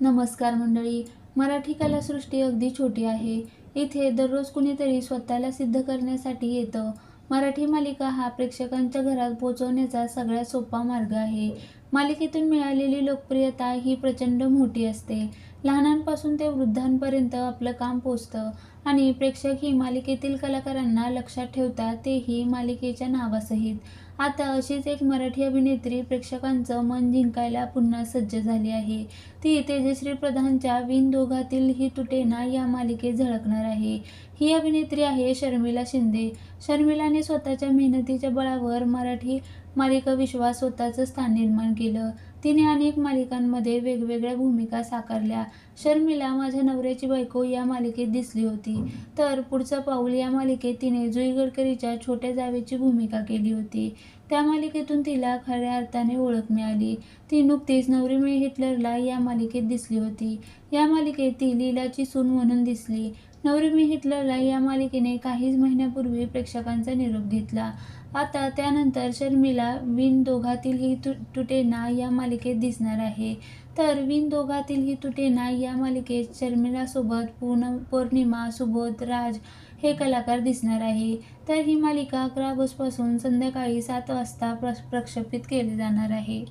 नमस्कार मंडळी मराठी कलासृष्टी अगदी छोटी आहे. इथे दररोज कुणीतरी स्वतःला सिद्ध करण्यासाठी येतं. मराठी मालिका हा प्रेक्षकांच्या घरात पोहोचवण्याचा सगळ्यात सोपा मार्ग आहे. मालिकेतून मिळालेली लोकप्रियता ही प्रचंड मोठी असते. लहानांपासून ते वृद्धांपर्यंत आपलं काम पोचतं आणि प्रेक्षक ही मालिकेतील कलाकारांना लक्षात ठेवतात तेही मालिकेच्या नावासहित. आता अशीच एक मराठी अभिनेत्री प्रेक्षकांचं मन जिंकायला पुन्हा सज्ज झाली आहे. ती तेजश्री प्रधानच्या विन दोघातील ही तुटेना या मालिकेत झळकणार आहे. ही अभिनेत्री आहे शर्मिला शिंदे. शर्मिलाने स्वतःच्या मेहनतीच्या बळावर मराठी मालिका विश्वास स्वतःचं स्थान निर्माण केलं. तिने अनेक मालिकांमध्ये वेगवेगळ्या भूमिका साकारल्या. शर्मिला माझ्या नवऱ्याची बायको या मालिकेत दिसली होती. तर पुढचं पाऊल या मालिकेत तिने जुई गडकरीच्या छोट्या जावेची भूमिका केली होती. त्या मालिकेतून तिला खऱ्या अर्थाने ओळख मिळाली. ती नुकतीच नवरी मिळे हिटलरला या मालिकेत दिसली होती. या मालिकेत ती लीलाची सून म्हणून दिसली. नवरी मी हिटलरला या मालिकेने काहीच महिन्यापूर्वी प्रेक्षकांचा निरोप घेतला. आता त्यानंतर शर्मिला विण दोघातील ही तु तुटेना या मालिकेत दिसणार आहे. तर विण दोघातील ही तुटेना या मालिकेत शर्मिलासोबत पूर्ण पौर्णिमा सुबोध राज हे कलाकार दिसणार आहे. तर ही मालिका अकरा ऑगस्टपासून संध्याकाळी सात वाजता प्र प्रक्षेपित केली जाणार आहे.